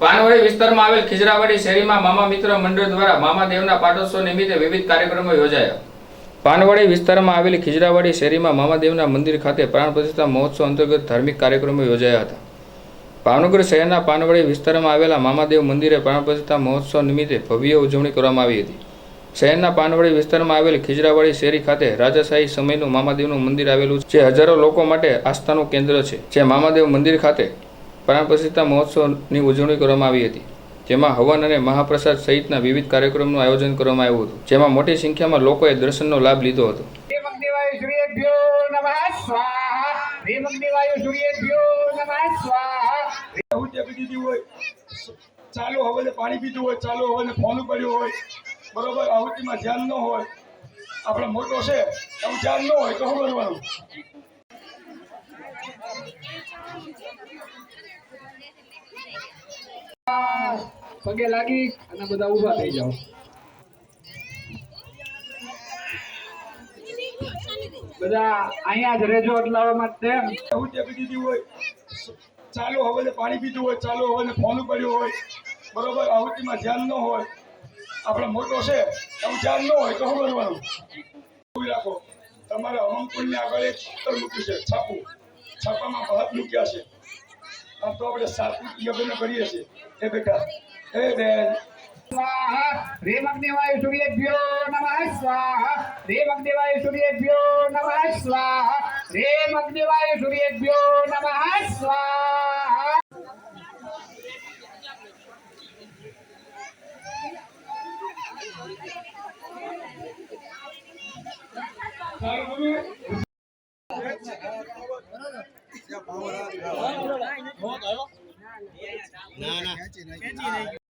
પાનવડી વિસ્તારમાં આવેલ ખીજરાવાડી શેરીમાં મામા મિત્ર મંડળ દ્વારા મામા દેવના પાટોત્સવ નિમિત્તે વિવિધ કાર્યક્રમો યોજાયા. પાનવાડી વિસ્તારમાં આવેલી ખીજરાવાડી શેરીમાં મામાદેવના મંદિર ખાતે પ્રાણ પ્રતિષ્ઠા મહોત્સવ અંતર્ગત ધાર્મિક કાર્યક્રમો યોજાયા હતા. ભાવનગર શહેરના પાનવાડી વિસ્તારમાં આવેલા મામાદેવ મંદિરે પ્રાણ પ્રતિષ્ઠા મહોત્સવ નિમિત્તે ભવ્ય ઉજવણી કરવામાં આવી હતી. શહેરના પાનવાડી વિસ્તારમાં આવેલ ખીજરાવાડી શેરી ખાતે રાજાશાહી સમયનું મામાદેવનું મંદિર આવેલું છે, જે હજારો લોકો માટે આસ્થાનું કેન્દ્ર છે, જે મામાદેવ મંદિર ખાતે પ્રાણ પ્રતિષ્ઠા મહોત્સવની ઉજવણી કરવામાં આવી હતી જેમાં હવન અને મહાપ્રસાદ સહિતના વિવિધ કાર્યક્રમનું આયોજન કરવામાં આવ્યું હતું જેમાં મોટી સંખ્યામાં લોકોએ દર્શનનો લાભ લીધો હતો. ચાલુ હવને પાણી પીધું હોય ચાલુ હવને ફોન પડ્યું હોય બરોબર આહુતિમાં ધ્યાન ન હોય આપણે મોટો છે એવું ધ્યાન ન હોય તો શું કરવાનું? પગે લાગી અને બધા ઊભા થઈ જાઓ. બધા અહીંયા જ રહેજો એટલા માટે હું ટેપી દીધી હોય. ચાલુ હવને પાણી પીધું હોય, ચાલુ હવને ફોન પડ્યું હોય. બરોબર આહુતિમાં ધ્યાન ન હોય. આપણે મોટો છે એવું ધ્યાન ન હોય તો શું કરવાનું? રાખો. તમારે હવનકુંડની આગળ એક પથ્થર મૂક્યું છે, છાપું. છાપામાં ભાત મૂક્યા છે. આમ તો આપણે સાત્વિક યજ્ઞ કરીએ છીએ એ બેટા એ બેન સ્વાહા ભીમગ્નિવાયુ સૂર્યેભ્યો નમઃ સ્વાહા ભીમગ્નિવાયુ સૂર્યેભ્યો નમઃ સ્વાહા ભીમગ્નિવાયુ સૂર્યેભ્યો નમઃ સ્વાહા ના ના.